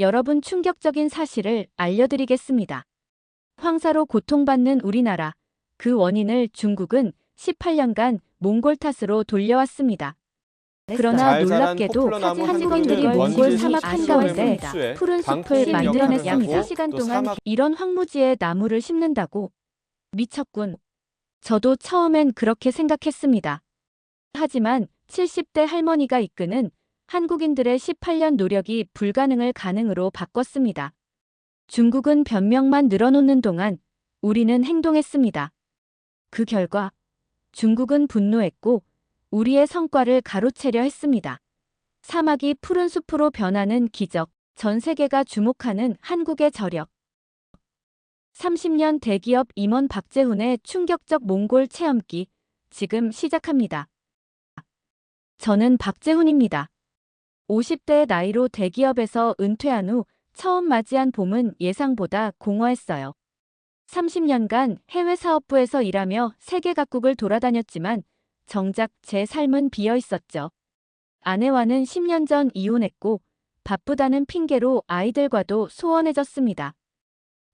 여러분 충격적인 사실을 알려드리겠습니다. 황사로 고통받는 우리나라. 그 원인을 중국은 18년간 몽골 탓으로 돌려왔습니다. 그러나 놀랍게도 한국인들이 몽골 사막 한가운데 푸른 숲을 만들어냈습니다. 역할을 3시간 하고 동안 이런 황무지에 나무를 심는다고 미쳤군. 저도 처음엔 그렇게 생각했습니다. 하지만 70대 할머니가 이끄는 한국인들의 18년 노력이 불가능을 가능으로 바꿨습니다. 중국은 변명만 늘어놓는 동안 우리는 행동했습니다. 그 결과 중국은 분노했고 우리의 성과를 가로채려 했습니다. 사막이 푸른 숲으로 변하는 기적, 전 세계가 주목하는 한국의 저력. 30년 대기업 임원 박재훈의 충격적 몽골 체험기, 지금 시작합니다. 저는 박재훈입니다. 50대의 나이로 대기업에서 은퇴한 후 처음 맞이한 봄은 예상보다 공허했어요. 30년간 해외 사업부에서 일하며 세계 각국을 돌아다녔지만 정작 제 삶은 비어 있었죠. 아내와는 10년 전 이혼했고 바쁘다는 핑계로 아이들과도 소원해졌습니다.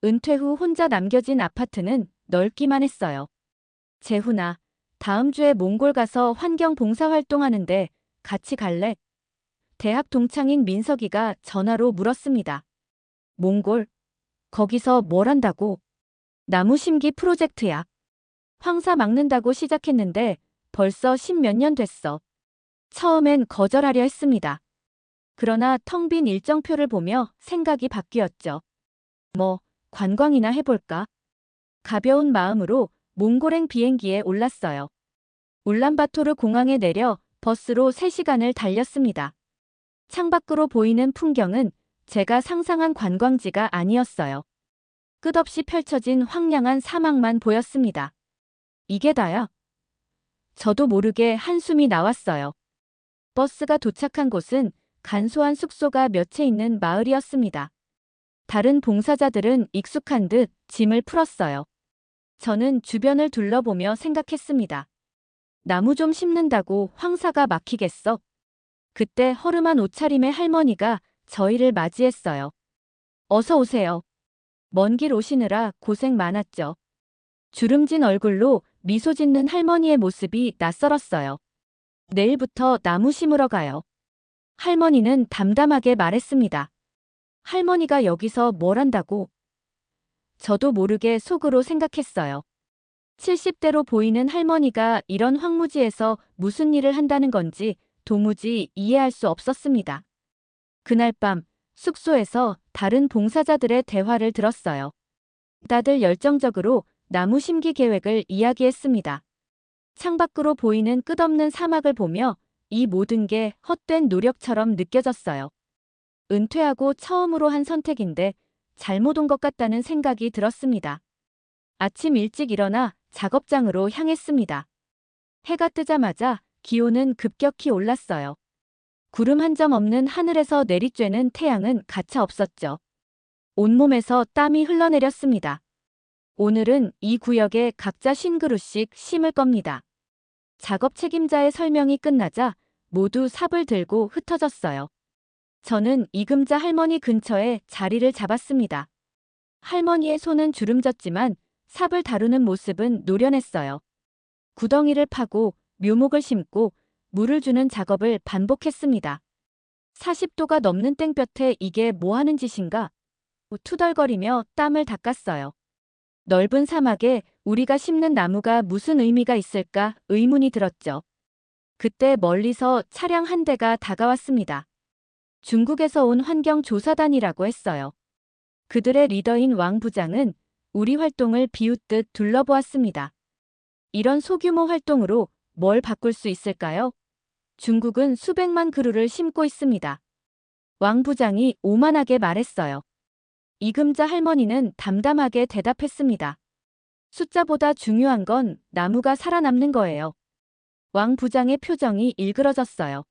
은퇴 후 혼자 남겨진 아파트는 넓기만 했어요. 재훈아, 다음 주에 몽골 가서 환경 봉사 활동하는데 같이 갈래? 대학 동창인 민석이가 전화로 물었습니다. 몽골? 거기서 뭘 한다고? 나무 심기 프로젝트야. 황사 막는다고 시작했는데 벌써 십몇 년 됐어. 처음엔 거절하려 했습니다. 그러나 텅 빈 일정표를 보며 생각이 바뀌었죠. 뭐, 관광이나 해볼까? 가벼운 마음으로 몽골행 비행기에 올랐어요. 울란바토르 공항에 내려 버스로 3시간을 달렸습니다. 창밖으로 보이는 풍경은 제가 상상한 관광지가 아니었어요. 끝없이 펼쳐진 황량한 사막만 보였습니다. 이게 다야? 저도 모르게 한숨이 나왔어요. 버스가 도착한 곳은 간소한 숙소가 몇 채 있는 마을이었습니다. 다른 봉사자들은 익숙한 듯 짐을 풀었어요. 저는 주변을 둘러보며 생각했습니다. 나무 좀 심는다고 황사가 막히겠어? 그때 허름한 옷차림의 할머니가 저희를 맞이했어요. 어서 오세요. 먼 길 오시느라 고생 많았죠. 주름진 얼굴로 미소 짓는 할머니의 모습이 낯설었어요. 내일부터 나무 심으러 가요. 할머니는 담담하게 말했습니다. 할머니가 여기서 뭘 한다고? 저도 모르게 속으로 생각했어요. 70대로 보이는 할머니가 이런 황무지에서 무슨 일을 한다는 건지 도무지 이해할 수 없었습니다. 그날 밤 숙소에서 다른 봉사자들의 대화를 들었어요. 다들 열정적으로 나무 심기 계획을 이야기했습니다. 창밖으로 보이는 끝없는 사막을 보며 이 모든 게 헛된 노력처럼 느껴졌어요. 은퇴하고 처음으로 한 선택인데 잘못 온 것 같다는 생각이 들었습니다. 아침 일찍 일어나 작업장으로 향했습니다. 해가 뜨자마자 기온은 급격히 올랐어요. 구름 한 점 없는 하늘에서 내리쬐는 태양은 가차 없었죠. 온몸에서 땀이 흘러내렸습니다. 오늘은 이 구역에 각자 50그루씩 심을 겁니다. 작업 책임자의 설명이 끝나자 모두 삽을 들고 흩어졌어요. 저는 이금자 할머니 근처에 자리를 잡았습니다. 할머니의 손은 주름졌지만 삽을 다루는 모습은 노련했어요. 구덩이를 파고 묘목을 심고 물을 주는 작업을 반복했습니다. 40도가 넘는 땡볕에 이게 뭐 하는 짓인가? 투덜거리며 땀을 닦았어요. 넓은 사막에 우리가 심는 나무가 무슨 의미가 있을까 의문이 들었죠. 그때 멀리서 차량 한 대가 다가왔습니다. 중국에서 온 환경조사단이라고 했어요. 그들의 리더인 왕 부장은 우리 활동을 비웃듯 둘러보았습니다. 이런 소규모 활동으로 뭘 바꿀 수 있을까요? 중국은 수백만 그루를 심고 있습니다. 왕 부장이 오만하게 말했어요. 이금자 할머니는 담담하게 대답했습니다. 숫자보다 중요한 건 나무가 살아남는 거예요. 왕 부장의 표정이 일그러졌어요.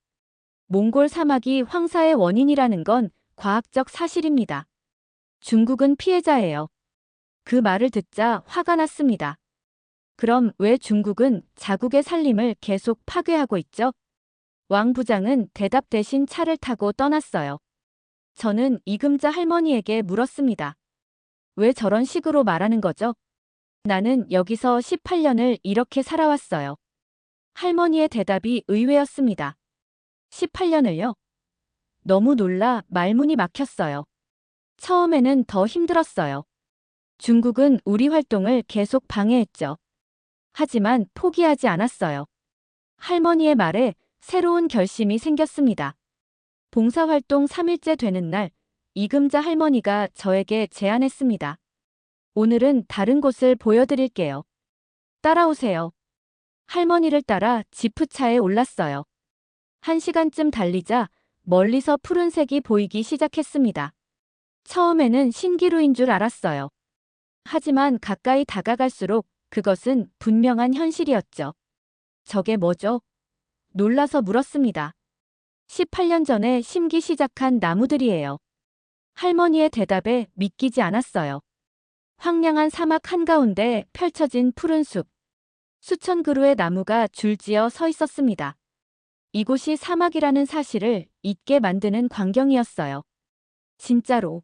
몽골 사막이 황사의 원인이라는 건 과학적 사실입니다. 중국은 피해자예요. 그 말을 듣자 화가 났습니다. 그럼 왜 중국은 자국의 살림을 계속 파괴하고 있죠? 왕 부장은 대답 대신 차를 타고 떠났어요. 저는 이금자 할머니에게 물었습니다. 왜 저런 식으로 말하는 거죠? 나는 여기서 18년을 이렇게 살아왔어요. 할머니의 대답이 의외였습니다. 18년을요? 너무 놀라 말문이 막혔어요. 처음에는 더 힘들었어요. 중국은 우리 활동을 계속 방해했죠. 하지만 포기하지 않았어요. 할머니의 말에 새로운 결심이 생겼습니다. 봉사활동 3일째 되는 날, 이금자 할머니가 저에게 제안했습니다. 오늘은 다른 곳을 보여드릴게요. 따라오세요. 할머니를 따라 지프차에 올랐어요. 한 시간쯤 달리자 멀리서 푸른색이 보이기 시작했습니다. 처음에는 신기루인 줄 알았어요. 하지만 가까이 다가갈수록 그것은 분명한 현실이었죠. 저게 뭐죠? 놀라서 물었습니다. 18년 전에 심기 시작한 나무들이에요. 할머니의 대답에 믿기지 않았어요. 황량한 사막 한가운데 펼쳐진 푸른 숲. 수천 그루의 나무가 줄지어 서 있었습니다. 이곳이 사막이라는 사실을 잊게 만드는 광경이었어요. 진짜로.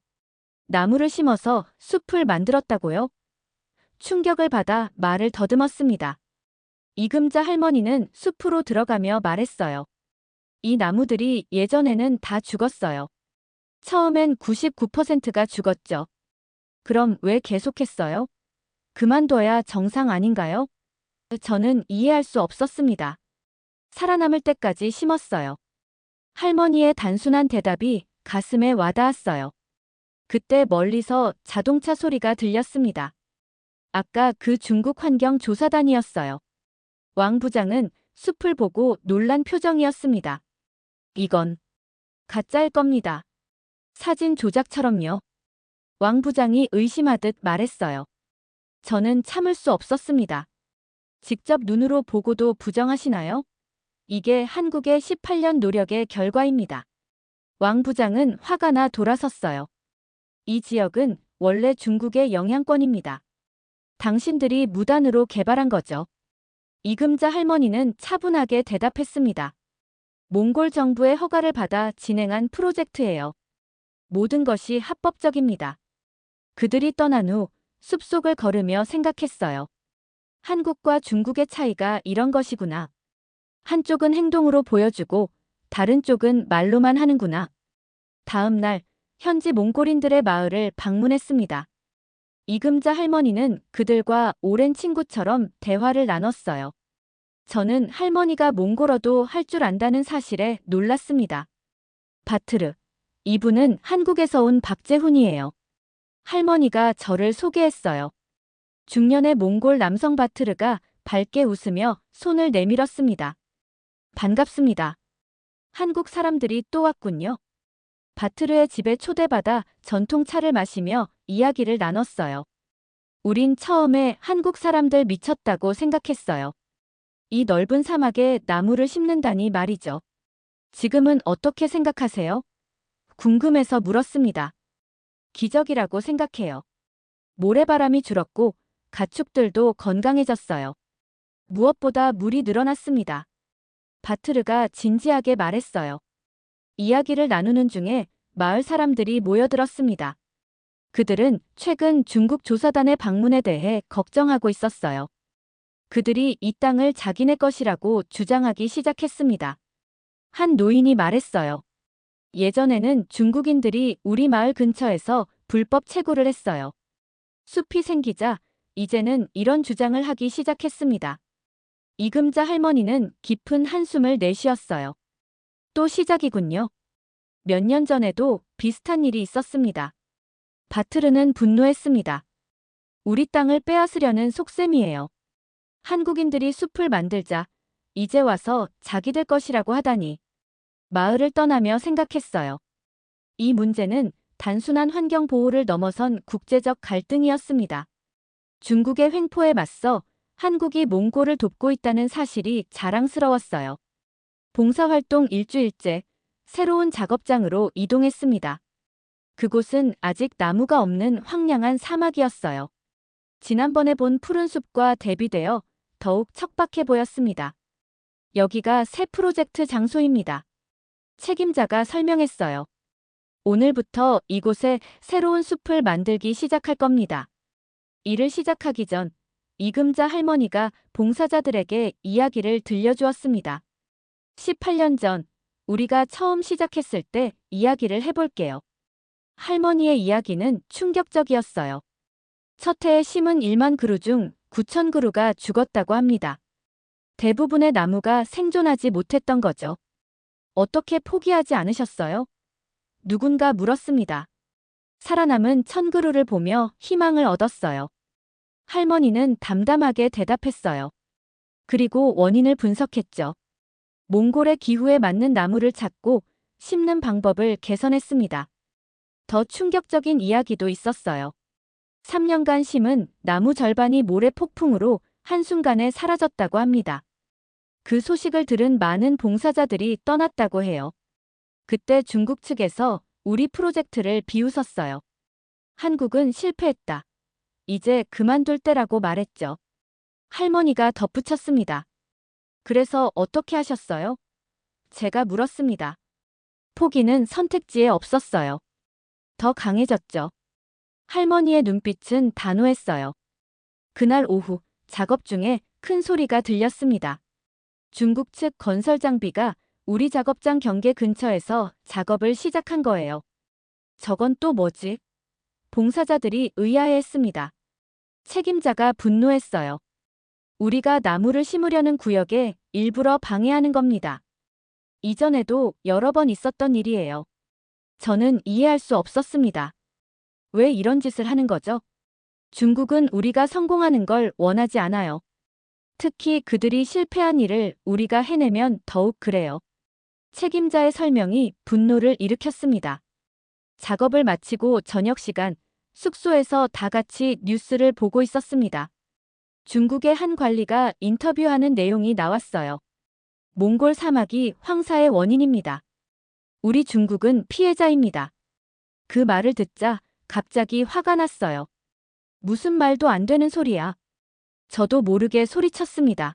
나무를 심어서 숲을 만들었다고요? 충격을 받아 말을 더듬었습니다. 이금자 할머니는 숲으로 들어가며 말했어요. 이 나무들이 예전에는 다 죽었어요. 처음엔 99%가 죽었죠. 그럼 왜 계속했어요? 그만둬야 정상 아닌가요? 저는 이해할 수 없었습니다. 살아남을 때까지 심었어요. 할머니의 단순한 대답이 가슴에 와닿았어요. 그때 멀리서 자동차 소리가 들렸습니다. 아까 그 중국 환경 조사단이었어요. 왕 부장은 숲을 보고 놀란 표정이었습니다. 이건 가짜일 겁니다. 사진 조작처럼요. 왕 부장이 의심하듯 말했어요. 저는 참을 수 없었습니다. 직접 눈으로 보고도 부정하시나요? 이게 한국의 18년 노력의 결과입니다. 왕 부장은 화가 나 돌아섰어요. 이 지역은 원래 중국의 영향권입니다. 당신들이 무단으로 개발한 거죠. 이금자 할머니는 차분하게 대답했습니다. 몽골 정부의 허가를 받아 진행한 프로젝트예요. 모든 것이 합법적입니다. 그들이 떠난 후 숲속을 걸으며 생각했어요. 한국과 중국의 차이가 이런 것이구나. 한쪽은 행동으로 보여주고 다른 쪽은 말로만 하는구나. 다음 날 현지 몽골인들의 마을을 방문했습니다. 이금자 할머니는 그들과 오랜 친구처럼 대화를 나눴어요. 저는 할머니가 몽골어도 할 줄 안다는 사실에 놀랐습니다. 바트르. 이분은 한국에서 온 박재훈이에요. 할머니가 저를 소개했어요. 중년의 몽골 남성 바트르가 밝게 웃으며 손을 내밀었습니다. 반갑습니다. 한국 사람들이 또 왔군요. 바트르의 집에 초대받아 전통차를 마시며 이야기를 나눴어요. 우린 처음에 한국 사람들 미쳤다고 생각했어요. 이 넓은 사막에 나무를 심는다니 말이죠. 지금은 어떻게 생각하세요? 궁금해서 물었습니다. 기적이라고 생각해요. 모래바람이 줄었고 가축들도 건강해졌어요. 무엇보다 물이 늘어났습니다. 바트르가 진지하게 말했어요. 이야기를 나누는 중에 마을 사람들이 모여들었습니다. 그들은 최근 중국 조사단의 방문에 대해 걱정하고 있었어요. 그들이 이 땅을 자기네 것이라고 주장하기 시작했습니다. 한 노인이 말했어요. 예전에는 중국인들이 우리 마을 근처에서 불법 채굴을 했어요. 숲이 생기자 이제는 이런 주장을 하기 시작했습니다. 이금자 할머니는 깊은 한숨을 내쉬었어요. 또 시작이군요. 몇 년 전에도 비슷한 일이 있었습니다. 바트르는 분노했습니다. 우리 땅을 빼앗으려는 속셈이에요. 한국인들이 숲을 만들자 이제 와서 자기들 것이라고 하다니. 마을을 떠나며 생각했어요. 이 문제는 단순한 환경 보호를 넘어선 국제적 갈등이었습니다. 중국의 횡포에 맞서 한국이 몽골을 돕고 있다는 사실이 자랑스러웠어요. 봉사활동 일주일째 새로운 작업장으로 이동했습니다. 그곳은 아직 나무가 없는 황량한 사막이었어요. 지난번에 본 푸른 숲과 대비되어 더욱 척박해 보였습니다. 여기가 새 프로젝트 장소입니다. 책임자가 설명했어요. 오늘부터 이곳에 새로운 숲을 만들기 시작할 겁니다. 일을 시작하기 전 이금자 할머니가 봉사자들에게 이야기를 들려주었습니다. 18년 전 우리가 처음 시작했을 때 이야기를 해볼게요. 할머니의 이야기는 충격적이었어요. 첫 해에 심은 1만 그루 중 9천 그루가 죽었다고 합니다. 대부분의 나무가 생존하지 못했던 거죠. 어떻게 포기하지 않으셨어요? 누군가 물었습니다. 살아남은 천 그루를 보며 희망을 얻었어요. 할머니는 담담하게 대답했어요. 그리고 원인을 분석했죠. 몽골의 기후에 맞는 나무를 찾고 심는 방법을 개선했습니다. 더 충격적인 이야기도 있었어요. 3년간 심은 나무 절반이 모래 폭풍으로 한순간에 사라졌다고 합니다. 그 소식을 들은 많은 봉사자들이 떠났다고 해요. 그때 중국 측에서 우리 프로젝트를 비웃었어요. 한국은 실패했다. 이제 그만둘 때라고 말했죠. 할머니가 덧붙였습니다. 그래서 어떻게 하셨어요? 제가 물었습니다. 포기는 선택지에 없었어요. 더 강해졌죠. 할머니의 눈빛은 단호했어요. 그날 오후 작업 중에 큰 소리가 들렸습니다. 중국 측 건설 장비가 우리 작업장 경계 근처에서 작업을 시작한 거예요. 저건 또 뭐지? 봉사자들이 의아해했습니다. 책임자가 분노했어요. 우리가 나무를 심으려는 구역에 일부러 방해하는 겁니다. 이전에도 여러 번 있었던 일이에요. 저는 이해할 수 없었습니다. 왜 이런 짓을 하는 거죠? 중국은 우리가 성공하는 걸 원하지 않아요. 특히 그들이 실패한 일을 우리가 해내면 더욱 그래요. 책임자의 설명이 분노를 일으켰습니다. 작업을 마치고 저녁 시간 숙소에서 다 같이 뉴스를 보고 있었습니다. 중국의 한 관리가 인터뷰하는 내용이 나왔어요. 몽골 사막이 황사의 원인입니다. 우리 중국은 피해자입니다. 그 말을 듣자 갑자기 화가 났어요. 무슨 말도 안 되는 소리야. 저도 모르게 소리쳤습니다.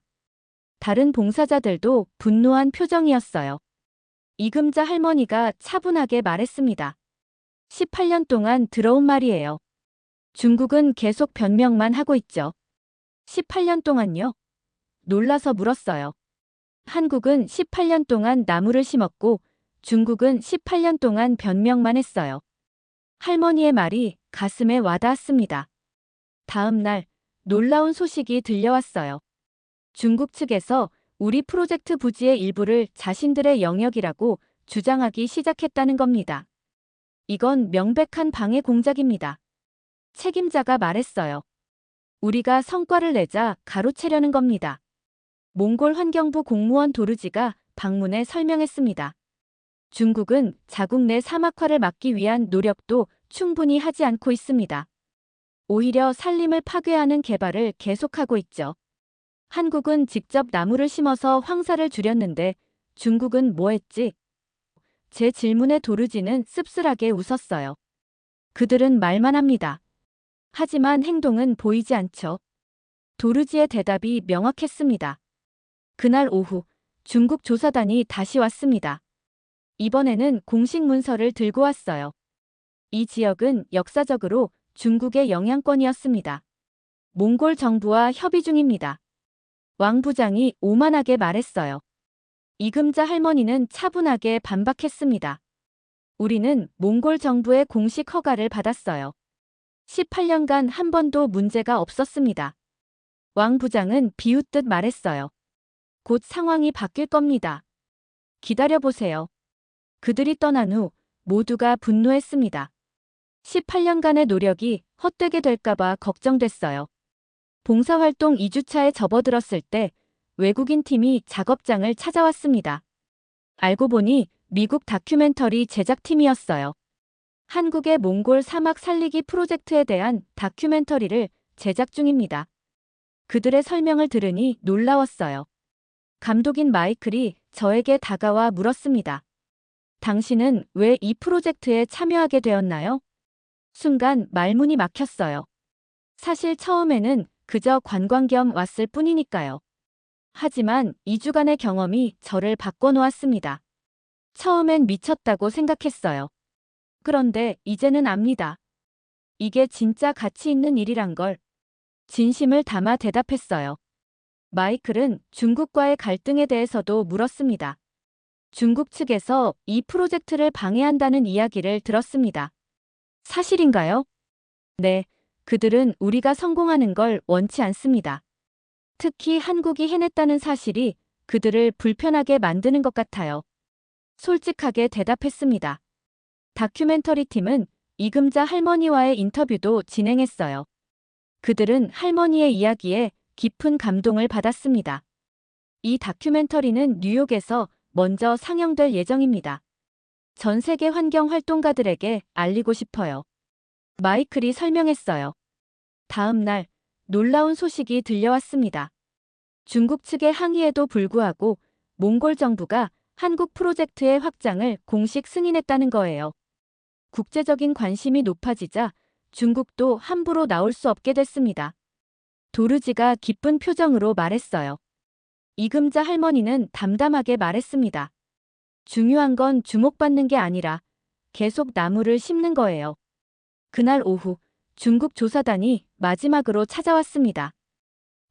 다른 봉사자들도 분노한 표정이었어요. 이금자 할머니가 차분하게 말했습니다. 18년 동안 들어온 말이에요. 중국은 계속 변명만 하고 있죠. 18년 동안요? 놀라서 물었어요. 한국은 18년 동안 나무를 심었고 중국은 18년 동안 변명만 했어요. 할머니의 말이 가슴에 와닿았습니다. 다음 날 놀라운 소식이 들려왔어요. 중국 측에서 우리 프로젝트 부지의 일부를 자신들의 영역이라고 주장하기 시작했다는 겁니다. 이건 명백한 방해 공작입니다. 책임자가 말했어요. 우리가 성과를 내자 가로채려는 겁니다. 몽골 환경부 공무원 도르지가 방문에 설명했습니다. 중국은 자국 내 사막화를 막기 위한 노력도 충분히 하지 않고 있습니다. 오히려 산림을 파괴하는 개발을 계속하고 있죠. 한국은 직접 나무를 심어서 황사를 줄였는데 중국은 뭐 했지? 제 질문에 도르지는 씁쓸하게 웃었어요. 그들은 말만 합니다. 하지만 행동은 보이지 않죠. 도르지의 대답이 명확했습니다. 그날 오후 중국 조사단이 다시 왔습니다. 이번에는 공식 문서를 들고 왔어요. 이 지역은 역사적으로 중국의 영향권이었습니다. 몽골 정부와 협의 중입니다. 왕 부장이 오만하게 말했어요. 이금자 할머니는 차분하게 반박했습니다. 우리는 몽골 정부의 공식 허가를 받았어요. 18년간 한 번도 문제가 없었습니다. 왕 부장은 비웃듯 말했어요. 곧 상황이 바뀔 겁니다. 기다려보세요. 그들이 떠난 후 모두가 분노했습니다. 18년간의 노력이 헛되게 될까봐 걱정됐어요. 봉사활동 2주차에 접어들었을 때 외국인 팀이 작업장을 찾아왔습니다. 알고 보니 미국 다큐멘터리 제작팀이었어요. 한국의 몽골 사막 살리기 프로젝트에 대한 다큐멘터리를 제작 중입니다. 그들의 설명을 들으니 놀라웠어요. 감독인 마이클이 저에게 다가와 물었습니다. 당신은 왜 이 프로젝트에 참여하게 되었나요? 순간 말문이 막혔어요. 사실 처음에는 그저 관광 겸 왔을 뿐이니까요. 하지만 2주간의 경험이 저를 바꿔놓았습니다. 처음엔 미쳤다고 생각했어요. 그런데 이제는 압니다. 이게 진짜 가치 있는 일이란 걸. 진심을 담아 대답했어요. 마이클은 중국과의 갈등에 대해서도 물었습니다. 중국 측에서 이 프로젝트를 방해한다는 이야기를 들었습니다. 사실인가요? 네, 그들은 우리가 성공하는 걸 원치 않습니다. 특히 한국이 해냈다는 사실이 그들을 불편하게 만드는 것 같아요. 솔직하게 대답했습니다. 다큐멘터리 팀은 이금자 할머니와의 인터뷰도 진행했어요. 그들은 할머니의 이야기에 깊은 감동을 받았습니다. 이 다큐멘터리는 뉴욕에서 먼저 상영될 예정입니다. 전 세계 환경 활동가들에게 알리고 싶어요. 마이클이 설명했어요. 다음 날 놀라운 소식이 들려왔습니다. 중국 측의 항의에도 불구하고 몽골 정부가 한국 프로젝트의 확장을 공식 승인했다는 거예요. 국제적인 관심이 높아지자 중국도 함부로 나올 수 없게 됐습니다. 도르지가 기쁜 표정으로 말했어요. 이금자 할머니는 담담하게 말했습니다. 중요한 건 주목받는 게 아니라 계속 나무를 심는 거예요. 그날 오후 중국 조사단이 마지막으로 찾아왔습니다.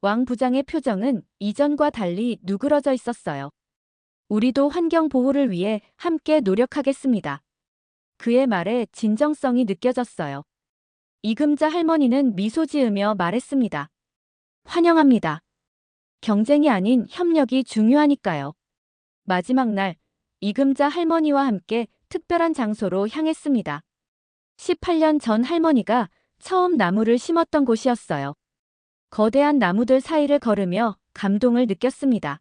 왕 부장의 표정은 이전과 달리 누그러져 있었어요. 우리도 환경 보호를 위해 함께 노력하겠습니다. 그의 말에 진정성이 느껴졌어요. 이금자 할머니는 미소 지으며 말했습니다. 환영합니다. 경쟁이 아닌 협력이 중요하니까요. 마지막 날, 이금자 할머니와 함께 특별한 장소로 향했습니다. 18년 전 할머니가 처음 나무를 심었던 곳이었어요. 거대한 나무들 사이를 걸으며 감동을 느꼈습니다.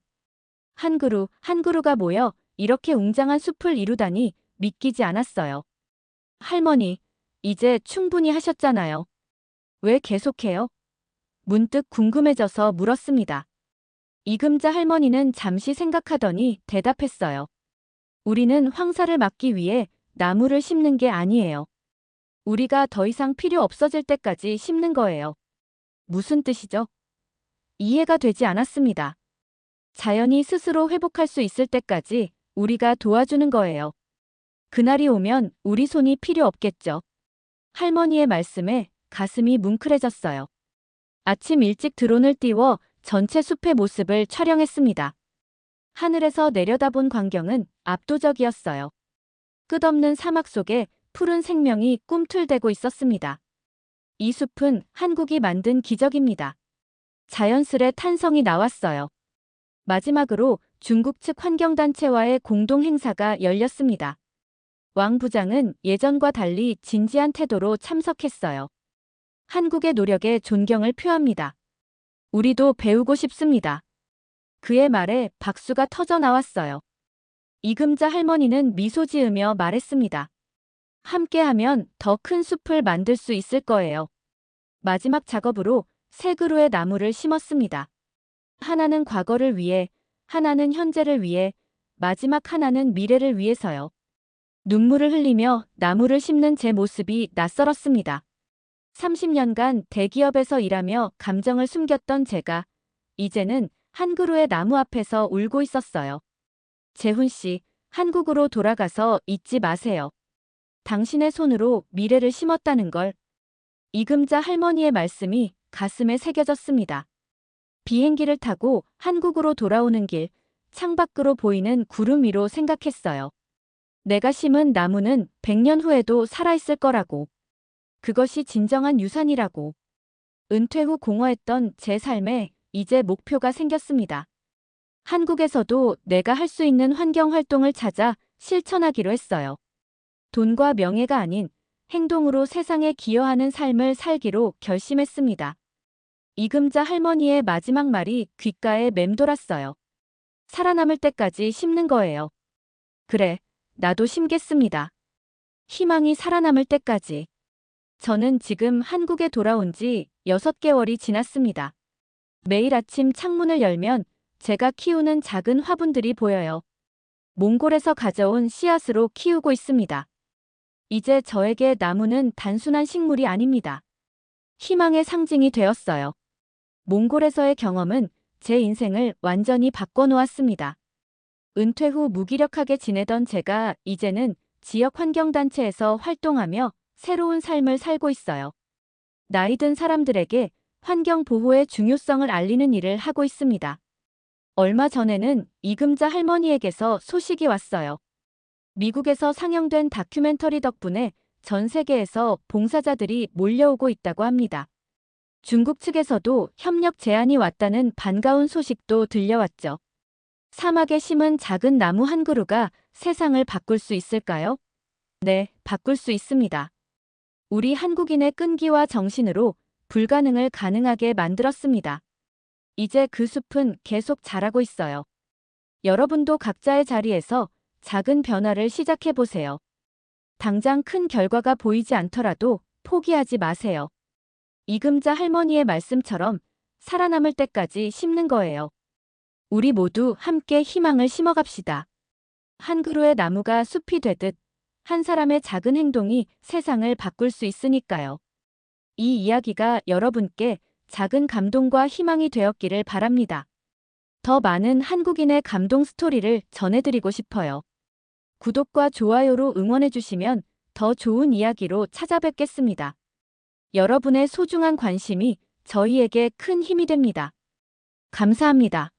한 그루, 한 그루가 모여 이렇게 웅장한 숲을 이루다니 믿기지 않았어요. 할머니, 이제 충분히 하셨잖아요. 왜 계속해요? 문득 궁금해져서 물었습니다. 이금자 할머니는 잠시 생각하더니 대답했어요. 우리는 황사를 막기 위해 나무를 심는 게 아니에요. 우리가 더 이상 필요 없어질 때까지 심는 거예요. 무슨 뜻이죠? 이해가 되지 않았습니다. 자연이 스스로 회복할 수 있을 때까지 우리가 도와주는 거예요. 그날이 오면 우리 손이 필요 없겠죠. 할머니의 말씀에 가슴이 뭉클해졌어요. 아침 일찍 드론을 띄워 전체 숲의 모습을 촬영했습니다. 하늘에서 내려다본 광경은 압도적이었어요. 끝없는 사막 속에 푸른 생명이 꿈틀대고 있었습니다. 이 숲은 한국이 만든 기적입니다. 자연스레 탄성이 나왔어요. 마지막으로 중국 측 환경단체와의 공동 행사가 열렸습니다. 왕 부장은 예전과 달리 진지한 태도로 참석했어요. 한국의 노력에 존경을 표합니다. 우리도 배우고 싶습니다. 그의 말에 박수가 터져 나왔어요. 이금자 할머니는 미소 지으며 말했습니다. 함께하면 더 큰 숲을 만들 수 있을 거예요. 마지막 작업으로 세 그루의 나무를 심었습니다. 하나는 과거를 위해, 하나는 현재를 위해, 마지막 하나는 미래를 위해서요. 눈물을 흘리며 나무를 심는 제 모습이 낯설었습니다. 30년간 대기업에서 일하며 감정을 숨겼던 제가 이제는 한 그루의 나무 앞에서 울고 있었어요. 재훈 씨, 한국으로 돌아가서 잊지 마세요. 당신의 손으로 미래를 심었다는 걸. 이금자 할머니의 말씀이 가슴에 새겨졌습니다. 비행기를 타고 한국으로 돌아오는 길, 창밖으로 보이는 구름 위로 생각했어요. 내가 심은 나무는 100년 후에도 살아있을 거라고. 그것이 진정한 유산이라고. 은퇴 후 공허했던 제 삶에 이제 목표가 생겼습니다. 한국에서도 내가 할 수 있는 환경 활동을 찾아 실천하기로 했어요. 돈과 명예가 아닌 행동으로 세상에 기여하는 삶을 살기로 결심했습니다. 이금자 할머니의 마지막 말이 귓가에 맴돌았어요. 살아남을 때까지 심는 거예요. 그래, 나도 심겠습니다. 희망이 살아남을 때까지. 저는 지금 한국에 돌아온 지 6개월이 지났습니다. 매일 아침 창문을 열면 제가 키우는 작은 화분들이 보여요. 몽골에서 가져온 씨앗으로 키우고 있습니다. 이제 저에게 나무는 단순한 식물이 아닙니다. 희망의 상징이 되었어요. 몽골에서의 경험은 제 인생을 완전히 바꿔놓았습니다. 은퇴 후 무기력하게 지내던 제가 이제는 지역 환경단체에서 활동하며 새로운 삶을 살고 있어요. 나이 든 사람들에게 환경 보호의 중요성을 알리는 일을 하고 있습니다. 얼마 전에는 이금자 할머니에게서 소식이 왔어요. 미국에서 상영된 다큐멘터리 덕분에 전 세계에서 봉사자들이 몰려오고 있다고 합니다. 중국 측에서도 협력 제안이 왔다는 반가운 소식도 들려왔죠. 사막에 심은 작은 나무 한 그루가 세상을 바꿀 수 있을까요? 네, 바꿀 수 있습니다. 우리 한국인의 끈기와 정신으로 불가능을 가능하게 만들었습니다. 이제 그 숲은 계속 자라고 있어요. 여러분도 각자의 자리에서 작은 변화를 시작해 보세요. 당장 큰 결과가 보이지 않더라도 포기하지 마세요. 이금자 할머니의 말씀처럼 살아남을 때까지 심는 거예요. 우리 모두 함께 희망을 심어갑시다. 한 그루의 나무가 숲이 되듯 한 사람의 작은 행동이 세상을 바꿀 수 있으니까요. 이 이야기가 여러분께 작은 감동과 희망이 되었기를 바랍니다. 더 많은 한국인의 감동 스토리를 전해드리고 싶어요. 구독과 좋아요로 응원해주시면 더 좋은 이야기로 찾아뵙겠습니다. 여러분의 소중한 관심이 저희에게 큰 힘이 됩니다. 감사합니다.